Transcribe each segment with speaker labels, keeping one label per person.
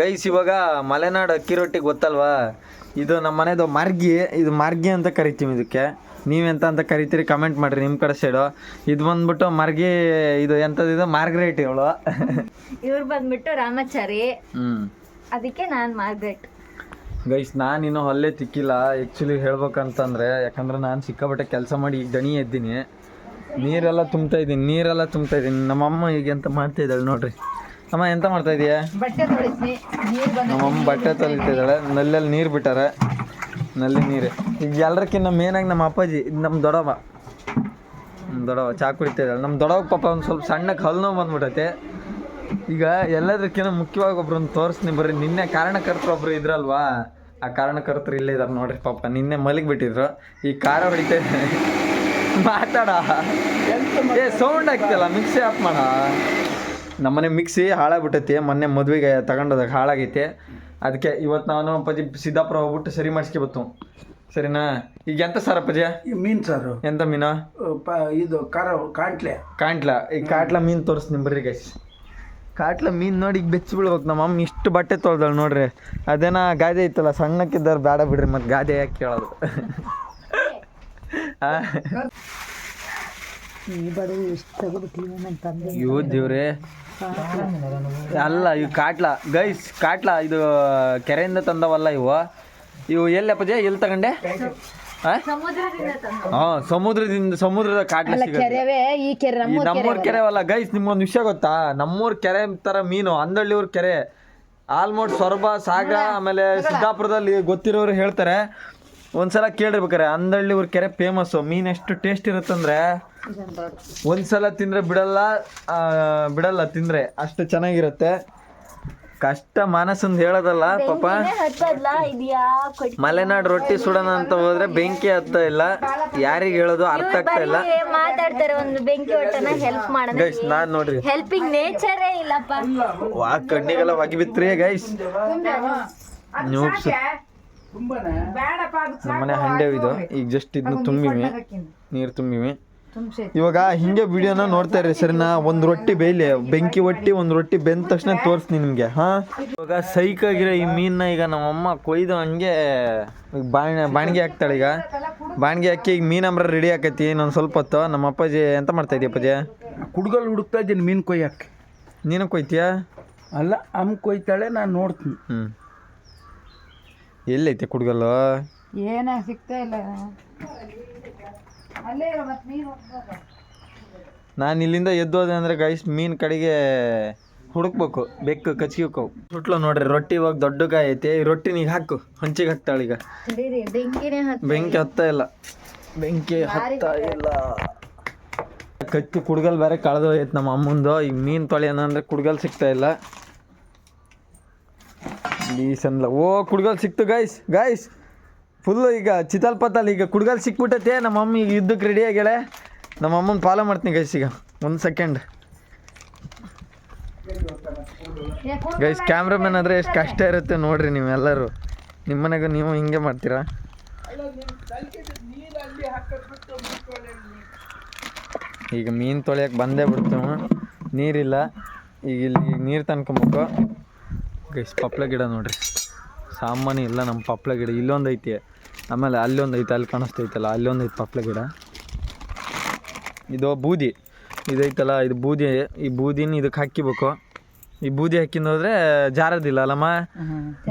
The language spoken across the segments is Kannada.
Speaker 1: ಗೈಸ್ ಇವಾಗ ಮಲೆನಾಡು ಅಕ್ಕಿ ರೊಟ್ಟಿ ಗೊತ್ತಲ್ವಾ? ಇದು ನಮ್ಮ ಮನೆದು ಮಾರ್ಗಿ ಇದು ಮಾರ್ಗಿ ಅಂತ ಕರಿತೀವಿ ಇದಕ್ಕೆ. ನೀವೆಂತ ಅಂತ ಕರಿತೀರಿ ಕಮೆಂಟ್ ಮಾಡ್ರಿ ನಿಮ್ಮ ಕಡೆ ಸೈಡು ಇದು ಬಂದ್ಬಿಟ್ಟು ಮರ್ಗಿ ಇದು ಎಂಥದ್ದು ಇದು? ಮಾರ್ಗ್ರೇಟ್ ಇವಳು.
Speaker 2: ಇವ್ರು ಬಂದ್ಬಿಟ್ಟು ರಾಮಾಚಾರಿ.
Speaker 1: ಹ್ಞೂ
Speaker 2: ಅದಕ್ಕೆ ನಾನು ಮಾರ್ಗ್ರೇಟ್.
Speaker 1: ಗೈಸ್ ನಾನು ಇನ್ನೂ ಹೊಲ್ಲೆ ತಿಕ್ಕಿಲ್ಲ. ಆ್ಯಕ್ಚುಲಿ ಹೇಳ್ಬೇಕಂತಂದ್ರೆ ಯಾಕಂದ್ರೆ ನಾನು ಸಿಕ್ಕಾಪಟ್ಟೆ ಕೆಲಸ ಮಾಡಿ ಈಗ ದಣಿ ಎದ್ದೀನಿ ನೀರೆಲ್ಲ ತುಂಬ್ತಾ ಇದ್ದೀನಿ ನೀರೆಲ್ಲ ತುಂಬ್ತಾ ಇದ್ದೀನಿ. ನಮ್ಮಮ್ಮ ಈಗ ಎಂತ ಮಾಡ್ತಾ ಇದ್ದಾಳೆ ನೋಡ್ರಿ. ಅಮ್ಮ ಎಂತ ಮಾಡ್ತಾ ಇದೀಯ?
Speaker 2: ಬಟ್ಟೆ ನೀರು
Speaker 1: ನಮ್ಮಮ್ಮ ಬಟ್ಟೆ ತೊಳಿತಿದ್ದಾಳೆ. ನಲ್ಲಲ್ಲಿ ನೀರು ಬಿಟ್ಟಾರೆ. ನಲ್ಲಿ ನೀರು. ಈಗ ಎಲ್ಲರಕ್ಕಿಂತ ಮೇನಾಗಿ ನಮ್ಮ ಅಪ್ಪಾಜಿ ಇದು ನಮ್ಮ ದೊಡವ. ನಮ್ಮ ದೊಡವ ಚಾ ಕುಡಿತಾ ಇದ್ದಾಳೆ ನಮ್ಮ ದೊಡವ ಪಾಪ ಒಂದು ಸ್ವಲ್ಪ ಸಣ್ಣಕ್ಕೆ ಹಲ್ಲು ನೋವು ಬಂದ್ಬಿಟ್ಟೈತೆ ಈಗ ಎಲ್ಲದಕ್ಕಿಂತ ಮುಖ್ಯವಾಗಿ ಒಬ್ರನ್ನ ತೋರಿಸ್ನಿ ಬರ್ರಿ ನಿನ್ನೆ ಕಾರಣಕರ್ತರು ಒಬ್ರು ಇದ್ರಲ್ವಾ? ಆ ಕಾರಣಕರ್ತರು ಇಲ್ಲೇ ಇದಾರೆ ನೋಡ್ರಿ ಪಾಪ. ನಿನ್ನೆ ಮಲಗಿಬಿಟ್ಟಿದ್ರು ಈ ಕಾರ ಹೊಡಿತಾ ಇದ್ದಾರೆ ಮಾತಾಡ. ಏ ಸೌಂಡ್ ಆಗ್ತಿಲ್ಲ. ಮಿಕ್ಸಿ ಆಫ್ ಮಾಡ. ನಮ್ಮನೆ ಮಿಕ್ಸಿ ಹಾಳಾಗ್ಬಿಟ್ಟೈತಿ. ಮೊನ್ನೆ ಮದುವೆಗೆ ತಗೊಂಡೋದಾಗ ಹಾಳಾಗೈತೆ. ಅದಕ್ಕೆ ಇವತ್ತು ನಾನು ಪಜಿ ಸಿದ್ದಾಪುರ ಹೋಗ್ಬಿಟ್ಟು ಸರಿ ಮಾಡಿಸ್ಕೊಬತ್ತು ಸರಿನಾ? ಈಗ ಎಂತ ಸರ್ ಅಪ್ಪಾಜಿ?
Speaker 3: ಈ ಮೀನು ಸಾರು.
Speaker 1: ಎಂತ ಮೀನು?
Speaker 3: ಪ ಇದು ಖಾರ ಕಾಂಟ್ಲೆ.
Speaker 1: ಕಾಂಟ್ಲ. ಈ ಕಾಟ್ಲ ಮೀನು ತೋರಿಸ್ತೀನಿ ಬರ್ರಿ ಗೈಸ್ ಕಾಟ್ಲ ಮೀನು ನೋಡಿ ಈಗ ಬೆಚ್ಚಿ ಬೀಳ್ಬೇಕು ನಮ್ಮ ಅಮ್ಮ ಇಷ್ಟು ಬಟ್ಟೆ ತೊಳ್ದಾಳೆ ನೋಡ್ರಿ. ಅದೇನ ಗಾದೆ ಇತ್ತಲ್ಲ ಸಣ್ಣಕ್ಕಿದ್ದಾರೆ ಬೇಡ ಬಿಡ್ರಿ ಮತ್ತೆ ಗಾದೆ ಯಾಕೆ ಕೇಳೋದು? ಆ? ಇವು ದೇವ್ರೆ. ಅಲ್ಲ ಇವು ಕಾಟ್ಲ. ಗೈಸ್ ಕಾಟ್ಲ ಇದು ಕೆರೆಯಿಂದ ತಂದವಲ್ಲ ಇವು. ಇವು ಎಲ್ಲಪ್ಪ ಜೆ ಎಲ್ಲಿ ತಗೊಂಡೆ?
Speaker 2: ತಂದು
Speaker 1: ಹಾ ಸಮುದ್ರದಿಂದ ಸಮುದ್ರದ ಕಾಟ್ಲ ಸಿಗುತ್ತೆ
Speaker 2: ಕೆರೆವೇ ಈ ಕೆರೆ
Speaker 1: ಈ ನಮ್ಮೂರ್ ಕೆರೆ ಅಲ್ಲ ಗೈಸ್ ನಿಮ್ಗೊಂದು ವಿಷಯ ಗೊತ್ತಾ? ನಮ್ಮೂರ್ ಕೆರೆ ತರ ಮೀನು ಅಂದಳ್ಳಿಯವ್ರ ಕೆರೆ. ಆಲ್ಮೋಸ್ಟ್ ಸೊರಬ ಸಾಗರ ಆಮೇಲೆ ಸಿದ್ದಾಪುರದಲ್ಲಿ ಗೊತ್ತಿರೋರು ಹೇಳ್ತಾರೆ. ಒಂದ್ಸಲ ಕೇಳಿರ್ಬೇಕಾರೆ ಅಂದಳ್ಳಿ ಊರ್ ಕೆರೆ ಫೇಮಸ್ ಮೀನ್ ಎಷ್ಟು ಟೇಸ್ಟ್ ಇರುತ್ತಂದ್ರೆ ಒಂದ್ಸಲ ತಿಂದ್ರೆ ಬಿಡಲ್ಲ ಬಿಡಲ್ಲ ತಿಂದ್ರೆ ಅಷ್ಟು ಚೆನ್ನಾಗಿರುತ್ತೆ. ಕಷ್ಟ ಮಾನಸಂದ್ ಹೇಳೋದಲ್ಲ ಪಾಪ. ಮಲೆನಾಡು ರೊಟ್ಟಿ ಸುಡೋಣ ಅಂತ ಹೋದ್ರೆ ಬೆಂಕಿ ಹತ್ತ ಇಲ್ಲ. ಯಾರಿಗೆ ಹೇಳೋದು ಅರ್ಥ ಆಗ್ತಾ ಇಲ್ಲ.
Speaker 2: ಮಾತಾಡ್ತಾರೆ ಒಂದು ಬೆಂಕಿ ಒಟ್ಟನ ಹೆಲ್ಪ್ ಮಾಡೋಣ.
Speaker 1: ಗೈಸ್ ನಾನ್ ನೋಡ್ರಿ.
Speaker 2: ಹೆಲ್ಪಿಂಗ್ ನೇಚರೇ ಇಲ್ಲಪ್ಪ.
Speaker 1: ವಾ ಕಣ್ಣಿಗೆಲ್ಲ ಒಗಿ ಬಿತ್ರಿ ಗೈಸ್ ನೀವು ನಮ್ಮನೆ ಹಂಡೆ ಇದು. ಈಗ ಜಸ್ಟ್ ಇದನ್ನ ತುಂಬಿವಿ. ನೀರು ತುಂಬಿವಿ. ಇವಾಗ ಹಿಂಗೆ ವಿಡಿಯೋನ ನೋಡ್ತಾ ಇರಿ ಸರಿನಾ? ಒಂದ್ ರೊಟ್ಟಿ ಬೇಯ್ಲಿ. ಬೆಂಕಿ ಒಟ್ಟಿ ಒಂದ್ ರೊಟ್ಟಿ ಬೆಂದ ತಕ್ಷಣ ತೋರಿಸ್ತೀನಿ ನಿಮ್ಗೆ ಹಾ? ಇವಾಗ ಸೈಕಾಗಿರೋ ಆಗಿರೋ ಈ ಮೀನನ್ನ ಈಗ ನಮ್ಮಮ್ಮ ಕೊಯ್ದು ಹಂಗೆ ಬಾಣ ಬಾಣಿಗೆ ಹಾಕ್ತಾಳೆ ಈಗ. ಬಾಣಿಗೆ ಹಾಕಿ ಈಗ ಮೀನಂಬ್ರ ರೆಡಿ ಆಕೈತಿ. ಇನ್ನೊಂದು ಸ್ವಲ್ಪ ಹೊತ್ತು ನಮ್ಮ ಅಪ್ಪಾಜಿ ಎಂತ ಮಾಡ್ತಾ ಇದೀಯ ಅಪ್ಪಾಜಿ?
Speaker 3: ಕುಡ್ಗಲ್ ಹುಡುಕ್ತಾ ಇದ್ದೀನಿ ಮೀನು ಕೊಯ್ಯಕ್ಕೆ.
Speaker 1: ನೀನು ಕೊಯ್ತೀಯಾ?
Speaker 3: ಅಲ್ಲ ಅಮ್ಮ ಕೊಯ್ತಾಳೆ ನಾನು ನೋಡ್ತೀನಿ.
Speaker 1: ಹ್ಞೂ ಎಲ್ಲೈತೆ ಕುಡ್ಗಲ್ಲು?
Speaker 2: ಏನ ಸಿಗ್ತಾ ಇಲ್ಲ.
Speaker 1: ನಾನು ಇಲ್ಲಿಂದ ಎದ್ದೋದೆ ಅಂದ್ರೆ ಗೈಸ್ ಮೀನ್ ಕಡೆಗೆ ಹುಡುಕ್ಬೇಕು ಬೆಕ್ಕು ಕಚ್ಕೋಕು ಸುಟ್ಲು ನೋಡ್ರಿ ರೊಟ್ಟಿ ಇವಾಗ ದೊಡ್ಡ ಕಾಯಿ ಐತೆ. ಈ ರೊಟ್ಟಿನ ಈಗ ಹಾಕು ಹಂಚಿಗೆ ಹಾಕ್ತಾಳೆ ಈಗ.
Speaker 2: ಬೆಂಕಿನೇ
Speaker 1: ಬೆಂಕಿ ಹತ್ತ ಇಲ್ಲ. ಬೆಂಕಿ ಹತ್ತ ಇಲ್ಲ. ಕಚ್ಚಿ ಕುಡ್ಗಲ್ ಬೇರೆ ಕಳೆದೋಯ್ತು ನಮ್ಮ ಅಮ್ಮಂದು. ಈಗ ಮೀನು ತೊಳೆಯೋಣ ಅಂದ್ರೆ ಕುಡ್ಗಲ್ ಸಿಗ್ತಾ ಇಲ್ಲ. ಡೀಸನ್ಲ ಓ, ಕುಡ್ಗಲ್ ಸಿಕ್ತು ಗೈಸ್ ಗೈಸ್ ಫುಲ್ಲು ಈಗ ಚಿತಲ್ಪತ್ತಲ್ಲಿ ಈಗ ಕುಡ್ಗಲ್ ಸಿಕ್ಬಿಟ್ಟೈತೆ. ನಮ್ಮ ಅಮ್ಮ ಈಗ ಯುದ್ಧಕ್ಕೆ ರೆಡಿ ಆಗ್ಯಾಳೆ. ನಮ್ಮ ಅಮ್ಮನ ಫಾಲೋ ಮಾಡ್ತೀನಿ ಗೈಸ್ ಈಗ. ಒಂದು ಸೆಕೆಂಡ್ ಗೈಸ್ ಕ್ಯಾಮ್ರಾಮನ್ ಆದರೆ ಎಷ್ಟು ಕಷ್ಟ ಇರುತ್ತೆ ನೋಡ್ರಿ ನೀವೆಲ್ಲರೂ. ನಿಮ್ಮ ಮನೆಗೆ ನೀವು ಹಿಂಗೆ ಮಾಡ್ತೀರಾ? ಈಗ ಮೀನು ತೊಳೆಯಕ್ಕೆ ಬಂದೇ ಬಿಡ್ತೀವಿ ನೀರಿಲ್ಲ. ಈಗ ಇಲ್ಲಿ ನೀರು ತನ್ಕೊಬೇಕು ಗೈಸ್ ಪಪ್ಳ ಗಿಡ ನೋಡ್ರಿ. ಸಾಮಾನ್ಯ ಇಲ್ಲ ನಮ್ಮ ಪಪ್ಳ ಗಿಡ. ಇಲ್ಲೊಂದು ಐತಿ. ಆಮೇಲೆ ಅಲ್ಲೊಂದು ಐತೆ ಅಲ್ಲಿ ಕಾಣಿಸ್ತೈತಲ್ಲ ಅಲ್ಲೊಂದು ಐತೆ ಪಪ್ಳ ಗಿಡ. ಇದು ಬೂದಿ. ಇದೈತಲ್ಲ ಇದು ಬೂದಿ. ಈ ಬೂದಿನ ಇದಕ್ಕೆ ಹಾಕಿಬೇಕು. ಈ ಬೂದಿ ಹಾಕಿಂದ ಹೋದ್ರೆ ಜಾರದಿಲ್ಲ ಅಲ್ಲಮ್ಮ?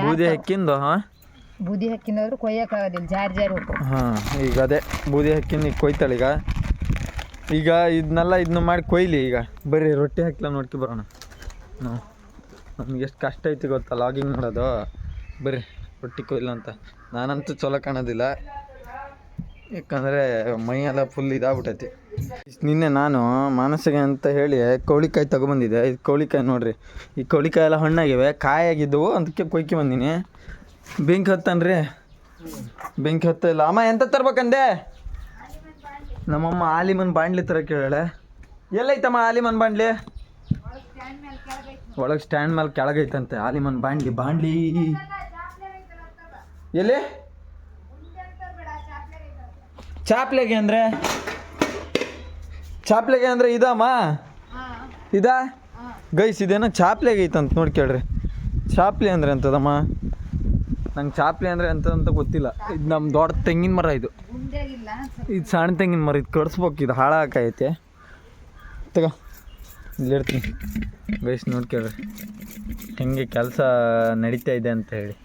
Speaker 1: ಬೂದಿ ಹಾಕಿಂದು ಹಾಂ?
Speaker 2: ಬೂದಿ ಹಾಕಿಂದ್ರೆ ಕೊಯ್ಯಕ್ಕಾಗೋದಿಲ್ಲ ಜಾರಿ ಜಾರಿ ಹೋಗು
Speaker 1: ಹಾಂ ಈಗ ಅದೇ ಬೂದಿ ಹಾಕಿಂದು ಈಗ ಕೊಯ್ತಾಳೆ ಈಗ. ಈಗ ಇದನ್ನೆಲ್ಲ ಇದನ್ನ ಮಾಡಿ ಕೊಯ್ಲಿ ಈಗ. ಬರ್ರಿ ರೊಟ್ಟಿ ಹಾಕ್ಲ ನೋಡ್ಕೊ ಬರೋಣ. ನಾವು. ನಮ್ಗೆ ಎಷ್ಟು ಕಷ್ಟ ಐತಿ ಗೊತ್ತಾ ಲಾಗಿಂಗ್ ಮಾಡೋದು? ಬರ್ರಿ, ರೊಟ್ಟಿ ಕೊಯ್ಲು ಅಂತ. ನಾನಂತೂ ಚಲೋ ಕಾಣೋದಿಲ್ಲ. ಯಾಕಂದರೆ ಮೈಯೆಲ್ಲ ಫುಲ್ ಇದಾಗ್ಬಿಟ್ಟೈತಿ. ನಿನ್ನೆ ನಾನು ಮಾನಸಿಗೆ ಅಂತ ಹೇಳಿ ಕೌಳಿಕಾಯಿ ತೊಗೊಬಂದಿದ್ದೆ. ಇದು ಕೌಳಿಕಾಯಿ ನೋಡ್ರಿ, ಈ ಕೌಳಿಕಾಯಿ ಎಲ್ಲ ಹಣ್ಣಾಗಿವೆ, ಕಾಯಾಗಿದ್ದವು ಅದಕ್ಕೆ ಕೊಯ್ಕಿ ಬಂದೀನಿ. ಬೆಂಕಿ ಹತ್ತನ್ರಿ. ಬೆಂಕಿ ಹತ್ತ ಇಲ್ಲ. ಅಮ್ಮ, ಎಂತ ತರ್ಬೇಕಂದೆ? ನಮ್ಮಮ್ಮ ಆಲಿಮನ್ ಬಾಂಡ್ಲಿ ತರ ಕೇಳಾಳೆ. ಎಲ್ಲೈತಮ್ಮ ಆಲಿಮನ್ ಬಾಂಡ್ಲಿ ಒಳಗೆ ಸ್ಟ್ಯಾಂಡ್ ಮೇಲೆ ಕೆಳಗೈತಂತೆ. ಆಲಿಮನ್ ಬಾಂಡ್ಲಿ ಬಾಂಡ್ಲಿ. ಎಲ್ಲಿ? ಚಾಪ್ಲೆಗೆ ಅಂದರೆ? ಚಾಪ್ಲೆಗೆ ಅಂದರೆ ಇದಮ್ಮ ಇದಾ? ಗೈಸ್ ಇದೇನೋ ಚಾಪ್ಲೆಗೆ ಐತಂತ ನೋಡಿ ಕೇಳ್ರಿ. ಚಾಪ್ಲಿ ಅಂದರೆ ಎಂತದಮ್ಮ? ನಂಗೆ ಚಾಪ್ಲಿ ಅಂದರೆ ಎಂಥದಂತ ಅಂತ ಗೊತ್ತಿಲ್ಲ. ಇದು ನಮ್ಮ ದೊಡ್ಡ ತೆಂಗಿನ ಮರ ಇದು. ಇದು ಸಣ್ಣ ತೆಂಗಿನ ಮರ ಇದು ಕಡಿಸ್ಬೇಕು ಇದು ಹಾಳಾಕೈತೆ. ತಗೋ. ಇಲ್ಲಿರ್ತೀನಿ. ಬೇಸ್ ನೋಡ್ಕೊಳ್ರಿ. ಹೆಂಗೆ ಕೆಲಸ ನಡೀತಾ ಇದೆ ಅಂತ ಹೇಳಿ.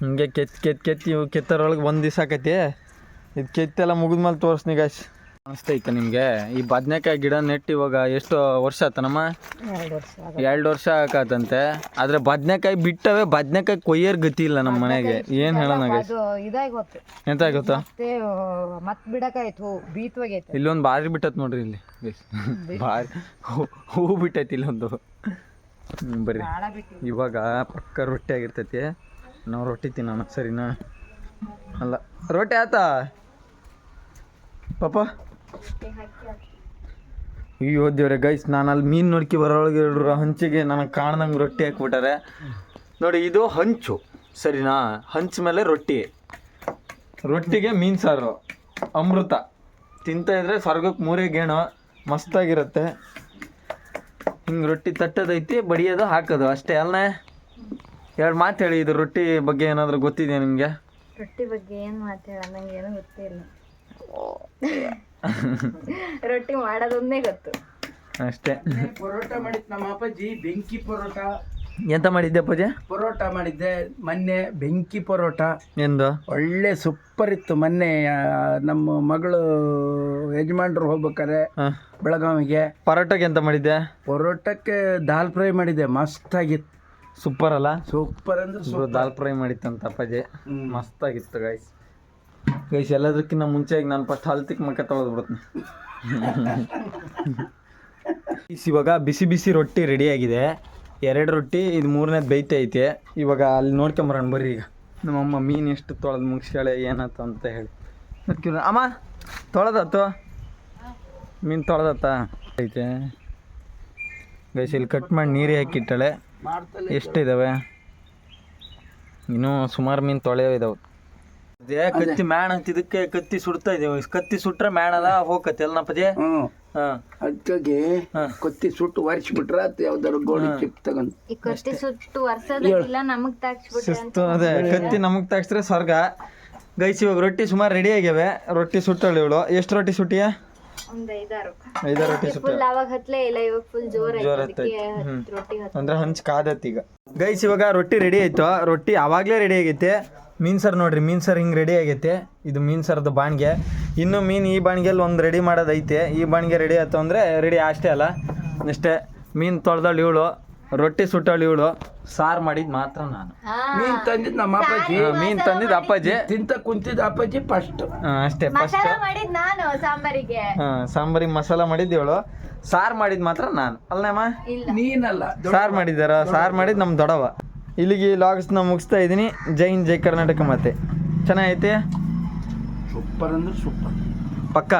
Speaker 1: ಹಿಂಗೆ ಕೆತ್ತಿ ಕೆತ್ತಿ ಕೆತ್ತಿ ಕೆತ್ತರೊಳಗೆ ಒಂದು ದಿವಸ ಆಕೈತಿ. ಇದು ಕೆತ್ತೆಲ್ಲ ಮುಗಿದ್ಮೇಲೆ ತೋರಿಸ್ನಿ ಗಾಯ್ಸ್ ಅನಿಸ್ತೈತೆ ನಿಮಗೆ? ಈ ಬದನೆಕಾಯಿ ಗಿಡ ನೆಟ್ಟು ಇವಾಗ ಎಷ್ಟು ವರ್ಷ ಆತನಮ್ಮ?
Speaker 2: ಎರಡು ವರ್ಷ
Speaker 1: ಆಕತ್ತಂತೆ ಆದರೆ ಬದನೆಕಾಯಿ ಬಿಟ್ಟವೆ ಬದನೆಕಾಯಿ ಕೊಯ್ಯರ್ ಗತಿ ಇಲ್ಲ ನಮ್ಮ ಮನೆಗೆ. ಏನು ಹೇಳೋಣ ಎಂತ ಗೊತ್ತಾ?
Speaker 2: ಮತ್ತೆ ಮತ್ ಬಿಡಕಾಯ್ತು ಬೀತ್ವಾಗೈತೆ.
Speaker 1: ಇಲ್ಲೊಂದು ಬಾರಿ ಬಿಟ್ಟತ್ ನೋಡ್ರಿ ಇಲ್ಲಿ. ಬಾರಿ. ಹೂ- ಬಿಟ್ಟೈತಿ ಇಲ್ಲೊಂದು. ಬರ್ರಿ. ಇವಾಗ ಪಕ್ಕ ರೊಟ್ಟಿ ಆಗಿರ್ತೈತಿ. ನಾವು ರೊಟ್ಟಿ ತಿನ್ನೋಣ ಸರಿನಾ? ಅಲ್ಲ ರೊಟ್ಟಿ ಆತ? ಪಾಪ ಅಯ್ಯೋ ದೇವ್ರೆ ಗೈಸ್ ನಾನು ಅಲ್ಲಿ ಮೀನು ನೋಡ್ಕಿ ಬರೋಳಗೆ ಹಂಚಿಗೆ ನನಗೆ ಕಾಣ್ದಂಗೆ ರೊಟ್ಟಿ ಹಾಕ್ಬಿಟ್ಟಾರೆ. ನೋಡಿ ಇದು ಹಂಚು ಸರಿನಾ? ಹಂಚ ಮೇಲೆ ರೊಟ್ಟಿ. ರೊಟ್ಟಿಗೆ ಮೀನು ಸಾರು ಅಮೃತ. ತಿಂತ ಇದ್ರೆ ಸ್ವರ್ಗಕ್ಕೆ ಮೂರೇ ಗೇಣು ಮಸ್ತಾಗಿರುತ್ತೆ. ಹಿಂಗೆ ರೊಟ್ಟಿ ತಟ್ಟದೈತಿ ಬಡಿಯೋದು ಹಾಕೋದು ಅಷ್ಟೇ ಅಲ್ಲೇ ಎರಡು ಮಾತು ಹೇಳಿ ಇದು ರೊಟ್ಟಿ ಬಗ್ಗೆ ಏನಾದರೂ ಗೊತ್ತಿದೆಯಾ ನಿಮಗೆ?
Speaker 2: ರೊಟ್ಟಿ ಬಗ್ಗೆ ಏನು ಮಾತಾಡ ನಂಗೆ ಏನೂ ಗೊತ್ತಿಲ್ಲ ರೊಟ್ಟಿ ಮಾಡೋದೊಂದೇ ಗೊತ್ತು.
Speaker 1: ಅಷ್ಟೇ.
Speaker 3: ಪರೋಟ ಮಾಡಿದ್ ನಮ್ಮ ಅಪ್ಪಾಜಿ ಬೆಂಕಿ ಪರೋಟ.
Speaker 1: ಎಂತ ಮಾಡಿದ್ದೆ ಪೂಜೆ
Speaker 3: ಪರೋಟ ಮಾಡಿದ್ದೆ ಮೊನ್ನೆ ಬೆಂಕಿ ಪರೋಟ.
Speaker 1: ಎಂದು?
Speaker 3: ಒಳ್ಳೆ ಸೂಪರ್ ಇತ್ತು ಮೊನ್ನೆ ಆ, ನಮ್ಮ ಮಗಳು ಯಜಮಾನ್ರು
Speaker 1: ಹೋಗ್ಬೇಕಾದ್ರೆ
Speaker 3: ಬೆಳಗಾವಿಗೆ.
Speaker 1: ಪರೋಟಕ್ಕೆ ಎಂತ ಮಾಡಿದ್ದೆ?
Speaker 3: ಪರೋಟಕ್ಕೆ ದಾಲ್ ಫ್ರೈ ಮಾಡಿದ್ದೆ ಮಸ್ತಾಗಿತ್ತು.
Speaker 1: ಸೂಪರ್ ಅಲ್ಲ?
Speaker 3: ಸೂಪರ್ ಅಂದ್ರೆ ಸೂಪರ್.
Speaker 1: ದಾಲ್ ಫ್ರೈ ಮಾಡಿತ್ತಂತ ಅಪ್ಪಾಜಿ.
Speaker 3: ಮಸ್ತ್
Speaker 1: ಮಸ್ತಾಗಿತ್ತು ಗೈಸ್ ಗೈಸ್ ಎಲ್ಲದಕ್ಕಿಂತ ಮುಂಚೆ ಈಗ ನಾನು ಫಸ್ಟ್ ಹಲ್ತಿಕ್ ಮಕ್ಕ ತೊಳೆದು ಬಿಡ್ತೀನಿ. ಇವಾಗ ಬಿಸಿ ಬಿಸಿ ರೊಟ್ಟಿ ರೆಡಿ ಆಗಿದೆ. ಎರಡು ರೊಟ್ಟಿ, ಇದು ಮೂರನೇದು ಬೇಯ್ತಾ ಐತೆ. ಇವಾಗ ಅಲ್ಲಿ ನೋಡ್ಕೊಂಬರೋಣ ಬರ್ರಿ ಈಗ. ನಮ್ಮಮ್ಮ ಮೀನು ಎಷ್ಟು ತೊಳೆದು ಮುಗಿಸ್ಯಾಳೆ, ಏನತ್ತ ಅಂತ ಹೇಳಿ. ಅಮ್ಮ, ತೊಳೆದತ್ತು? ಮೀನು ತೊಳೆದತ್ತ? ಐತೆ. ಗೈಸ್, ಇಲ್ಲಿ ಕಟ್ ಮಾಡಿ ನೀರೇ ಹಾಕಿಟ್ಟಾಳೆ.
Speaker 3: ಎಷ್ಟು
Speaker 1: ಎಷ್ಟಿದಾವೆ? ಇನ್ನೂ ಸುಮಾರು ಮೀನು ತೊಳೆಯೋ ಇದಾವೆ. ಅದೇ ಕತ್ತಿ ಮ್ಯಾಣ ಅಂತ ಇದಕ್ಕೆ ಕತ್ತಿ ಸುಡ್ತಾ ಇದೆ ಕತ್ತಿ ಸುಟ್ರೆ ಮ್ಯಾಣ ಅದ ಹೋಗತ್ತೆ ಅಲ್ಲ ಪದೇ
Speaker 3: ಹ್ಮ್ ಅದಕ್ಕಾಗಿ
Speaker 1: ಹಾ.
Speaker 3: ಕೊತ್ತಿ ಸುಟ್ಟು ಒರೆಸ್ಬಿಟ್ರ ಅದು ಯಾವ್ದಾರು ಗೋಳಿ ಚಿಪ್ ತಗೊಂಡು.
Speaker 2: ಈ ಕಟ್ಟಿ ಸುಟ್ಟು ವರ್ಷದಿಲ್ಲ ನಮಗ್
Speaker 1: ಶಿಸ್ತು ಅದೇ. ಕತ್ತಿ ನಮಗ್ ತಗ್ಸಿದ್ರೆ ಸ್ವರ್ಗ. ಗೈಸಿ ಇವಾಗ ರೊಟ್ಟಿ ಸುಮಾರು ರೆಡಿ ಆಗ್ಯಾವೆ. ರೊಟ್ಟಿ ಸುಟ್ಟಳು ಇವಳು. ಎಷ್ಟು ರೊಟ್ಟಿ ಸುಟ್ಟಿಯ?
Speaker 2: ಒಂದ್ ಐದಾರು
Speaker 1: ಐದಾರು ರೊಟ್ಟಿ ಸುಟ್ಟ
Speaker 2: ಫುಲ್ ಅವಾಗ ಹತ್ಲೇ ಇಲ್ಲ ಇವಾಗ ಫುಲ್ ಜೋರ್ ಐತೆ
Speaker 1: ಜೋರ್
Speaker 2: ಅದಕ್ಕೆ ರೊಟ್ಟಿ ಹತ್
Speaker 1: ಅಂದ್ರೆ ಹಂಚ್ ಕಾದತ್ತೀಗ ಈಗ. ಗೈಸ್ ಇವಾಗ ರೊಟ್ಟಿ ರೆಡಿ ಆಯ್ತು. ರೊಟ್ಟಿ ಅವಾಗ್ಲೇ ರೆಡಿ ಆಗೈತೆ. ಮೀನು ಸಾರು ನೋಡ್ರಿ ಮೀನು ಸಾರು ಹಿಂಗೆ ರೆಡಿ ಆಗೈತೆ. ಇದು ಮೀನು ಸಾರದ ಬಾಣಿಗೆ. ಇನ್ನು ಮೀನು ಈ ಬಾಣಿಗೆಲ್ಲಿ ಒಂದು ರೆಡಿ ಮಾಡೋದೈತೆ. ಈ ಬಾಣಿಗೆ ರೆಡಿ ಆಯ್ತು ಅಂದರೆ ರೆಡಿ ಅಷ್ಟೇ ಅಲ್ಲ. ಅಷ್ಟೇ ಮೀನು ತೊಳ್ದಳು ಇವಳು ರೊಟ್ಟಿ ಸುಟ್ಟಳು ಇವಳು ಸಾರು ಮಾಡಿದ್ ಮಾತ್ರ ನಾನು.
Speaker 3: ಮೀನ್ ತಂದಿದ್ ನಮ್ಮ ಅಪ್ಪಾಜಿ.
Speaker 1: ಮೀನ್ ತಂದಿದ್ ಅಪ್ಪಾಜಿ.
Speaker 3: ತಿಂತ ಕುಂತಿದ್ ಅಪ್ಪಾಜಿ ಫಸ್ಟ್
Speaker 1: ಅಷ್ಟೇ ಫಸ್ಟ್
Speaker 2: ಮಸಾಲ ಮಾಡಿದ್ ನಾನು ಸಾಂಬಾರಿಗೆ.
Speaker 1: ಹಾಂ ಸಾಂಬಾರಿಗೆ ಮಸಾಲ ಮಾಡಿದ್ದು ಇವಳು. ಸಾರು ಮಾಡಿದ್ ಮಾತ್ರ ನಾನು. ಅಲ್ಲ
Speaker 2: ಇಲ್ಲ.
Speaker 3: ನೀನಲ್ಲ
Speaker 1: ಸಾರು ಮಾಡಿದಾರ ಸಾರು ಮಾಡಿದ್ ನಮ್ ದೊಡವ. ಇಲ್ಲಿಗೆ ಲಾಗ್ಸ್ನ ಮುಗಿಸ್ತಾ ಇದ್ದೀನಿ. ಜೈ ಹಿಂದ್ ಜೈ ಕರ್ನಾಟಕ ಮತ್ತೆ ಚೆನ್ನಾಗೈತೆ?
Speaker 3: ಸೂಪರ್ ಅಂದ್ರೆ ಸೂಪರ್.
Speaker 1: ಪಕ್ಕ?